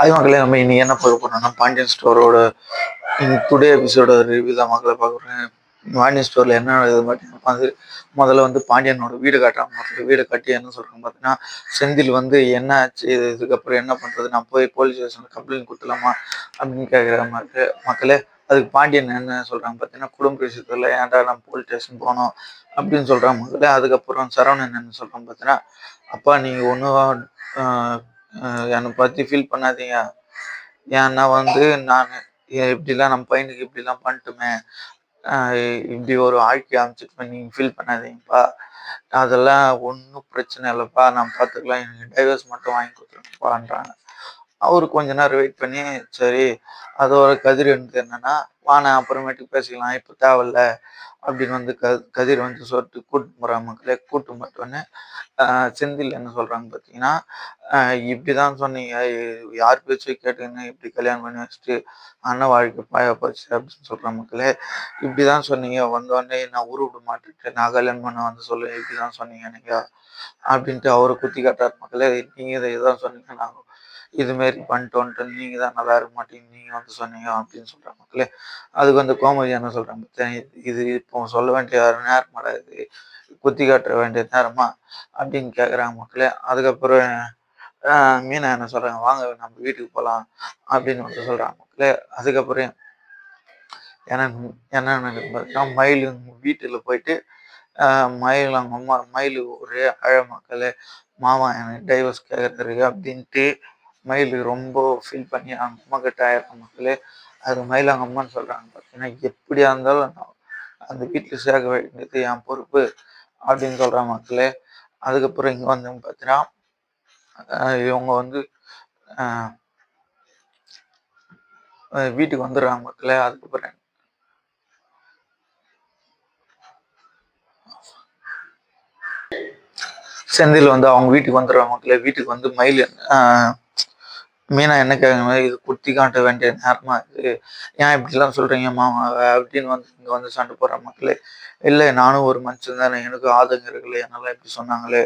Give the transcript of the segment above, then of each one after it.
Hi மக்களே நம்ம இன்னைக்கு என்ன பார்க்க போறோம்னா பாண்டியன் ஸ்டோரோட டுடே எபிசோட ரிவ்யூ தான் மக்களை பார்க்குறேன் பாண்டியன் ஸ்டோரில் என்ன இது பார்த்தீங்கன்னா வந்து முதல்ல வந்து பாண்டியனோட வீடு காட்டுறாங்க மக்கள் வீடு கட்டி என்ன சொல்கிறாங்க பார்த்தீங்கன்னா செந்தில் வந்து என்ன ஆச்சு இது இதுக்கப்புறம் என்ன பண்ணுறது நான் போய் போலீஸ் ஸ்டேஷனில் கம்ப்ளைண்ட் கொடுத்துலாமா அப்படின்னு கேட்குற மக்கள் மக்களே அதுக்கு பாண்டியன் என்ன சொல்கிறாங்க பார்த்தீங்கன்னா குடும்ப விஷயத்தில் ஏன்டா நான் போலீஸ் ஸ்டேஷன் போனோம் அப்படின்னு சொல்கிறாங்க மக்களே. அதுக்கப்புறம் சரவணன் என்ன சொல்கிறாங்க பார்த்தீங்கன்னா அப்பா நீங்கள் ஒன்றும் என்னை பற்றி ஃபீல் பண்ணாதீங்க. ஏன்னா வந்து நான் இப்படிலாம் நம்ம பையனுக்கு இப்படிலாம் பண்ணிட்டுமே. இப்படி ஒரு வாழ்க்கை அமைச்சிட்டு நீங்கள் ஃபீல் பண்ணாதீங்கப்பா. அதெல்லாம் ஒன்றும் பிரச்சனை இல்லைப்பா. நான் பார்த்துக்கலாம் எனக்கு டைவர்ஸ் மட்டும் வாங்கி கொடுத்துருப்பான்றாங்க அவர் கொஞ்ச நேரம் வெயிட் பண்ணி சரி அதோட கதிர் எனக்கு என்னன்னா வானே அப்புறமேட்டுக்கு பேசிக்கலாம் இப்போ தேவையில்ல அப்படின்னு வந்து க கதிர் வந்து சொல்லிட்டு கூட்டு போகிற மக்களே கூட்டு மட்டும்னு செந்தில் என்ன சொல்கிறாங்க பார்த்தீங்கன்னா இப்படி தான் சொன்னீங்க யார் பேச்சு கேட்டுக்கின்னு இப்படி கல்யாணம் பண்ணி வச்சுட்டு அண்ணன் வாழ்க்கை பாய போச்சு அப்படின்னு சொல்கிற மக்களே இப்படி தான் சொன்னீங்க வந்தோடனே நான் உருவிட மாட்டேன் நான் கல்யாணம் பண்ண வந்து சொல்லு இப்படி தான் சொன்னீங்க நீங்கள் அப்படின்ட்டு அவரை குத்தி காட்டார் மக்களே நீங்கள் இதை இதான் சொன்னீங்க நான் இதுமாரி பண்ணிட்டு வந்துட்டு நீங்கள் தான் நல்லா இருக்க மாட்டீங்க நீங்கள் வந்து சொன்னீங்க அப்படின்னு சொல்கிறாங்க மக்களே. அதுக்கு வந்து கோமதி என்ன சொல்கிறாங்க இது இப்போ சொல்ல வேண்டிய நேரமாடா இது குத்தி காட்ட வேண்டிய நேரமா அப்படின்னு கேட்குறாங்க மக்களே. அதுக்கப்புறம் மீனா என்ன சொல்கிறாங்க வாங்க நம்ம வீட்டுக்கு போகலாம் அப்படின்னு வந்து சொல்கிறாங்க மக்களே. அதுக்கப்புறம் என்ன என்னன்னு மயில் வீட்டில் போயிட்டு மயில் அவங்க அம்மா மயில் ஒரே அழ மக்களே. மாமா எனக்கு டைவர்ஸ் கேட்குறாரு அப்படின்ட்டு மயில் ரொம்ப ஃபீல் பண்ணி அவங்க அம்மா கிட்ட ஆயிருக்க மக்களே அது மயில் அவங்க அம்மான்னு சொல்கிறாங்க பார்த்தீங்கன்னா எப்படியா இருந்தாலும் நான் அந்த வீட்டில் சேர்க்க வேண்டியது என் பொறுப்பு அப்படின்னு சொல்கிற மக்களே. அதுக்கப்புறம் இங்கே வந்து பார்த்தீங்கன்னா இவங்க வந்து வீட்டுக்கு வந்துடுறாங்க மக்களே. அதுக்கப்புறம் செந்தில் வந்து அவங்க வீட்டுக்கு வந்துடுறாங்க மக்களே. வீட்டுக்கு வந்து மயில் மீனா என்ன கேட்குறது இது குத்தி காட்ட வேண்டிய நேரமா இருக்குது ஏன் இப்படிலாம் சொல்றீங்க மாமா? அப்படின்னு வந்து இங்க வந்து சண்டை போடுற மக்களே இல்லை நானும் ஒரு மனுஷன் தானே எனக்கு ஆதங்கம் இருக்குல்ல என்னெல்லாம் இப்படி சொன்னாங்களே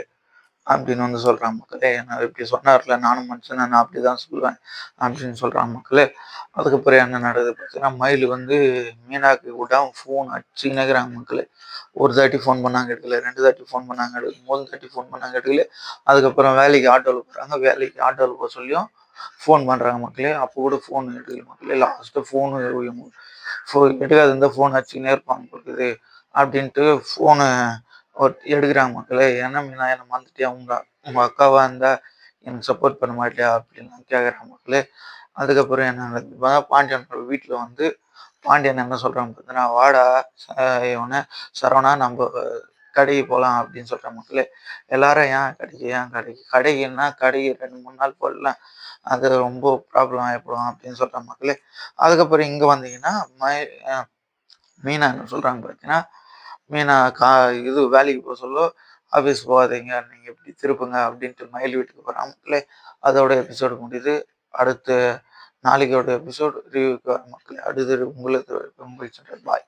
அப்படின்னு வந்து சொல்றாங்க மக்களே என்ன இப்படி சொன்னார்ல நானும் மனுஷன் நான் அப்படிதான் சொல்லுவேன் அப்படின்னு சொல்றாங்க மக்களே அதுக்கப்புறம் என்ன நடக்குது பார்த்தீங்கன்னா மயில் வந்து மீனாக்கு விடாம ஃபோன் அடிச்சுக்கினேக்கிறாங்க மக்களே. ஒரு தாட்டி ஃபோன் பண்ணாங்க எடுக்கல ரெண்டு தாட்டி ஃபோன் பண்ணாங்க எடுக்கல மூணு தாட்டி ஃபோன் பண்ணாங்க எடுக்கல அதுக்கப்புறம் வேலைக்கு ஆட்டோவில் போகிறாங்க வேலைக்கு ஆட்டோவில் போக சொல்லியும் ஃபோன் பண்ணுறாங்க மக்களே அப்போ கூட ஃபோன் எடுக்கல மக்களே. லாஸ்ட்டு ஃபோனு எடுக்காது இருந்தால் ஃபோன் வச்சுக்கினே இருப்பாங்க இருக்குது அப்படின்ட்டு ஃபோனு எடுக்கிறாங்க மக்களே. என்ன மீனா என்னை மறந்துட்டியா? உங்கள் உங்கள் அக்காவாக இருந்தால் எனக்கு சப்போர்ட் பண்ண மாட்டியா? அப்படின்னு கேட்குறாங்க மக்களே. அதுக்கப்புறம் என்ன நடக்குது? பாண்டியனோட வீட்டில் வந்து பாண்டியன் என்ன சொல்கிறாங்க பார்த்தீங்கன்னா வாடா ச- இவனை சரவணா நம்ம கடைக்கு போகலாம் அப்படின்னு சொல்ற மக்களே எல்லாரும் ஏன் கடைக்கு ஏன் கடைக்கு? கடைக்குன்னா கடைக்கு ரெண்டு மூணு நாள் போடலாம் அது ரொம்ப ப்ராப்ளம் ஆகிப்படும் அப்படின்னு சொல்கிற மக்களே அதுக்கப்புறம் இங்கே வந்தீங்கன்னா மை அஹ் மீனா என்ன பார்த்தீங்கன்னா மீனா கா இது வேலைக்கு போக சொல்ல ஆஃபீஸ் போகாதீங்க நீங்கள் இப்படி திருப்புங்க அப்படின்ட்டு மயில் வீட்டுக்கு போகிற மக்களே அதோட எபிசோடு முடியுது. அடுத்து நாளைக்கோட எபிசோடு ரிவ்யூக்கு வர மக்களே அடுத்து உங்களுக்கு உங்களுக்கு பாய்.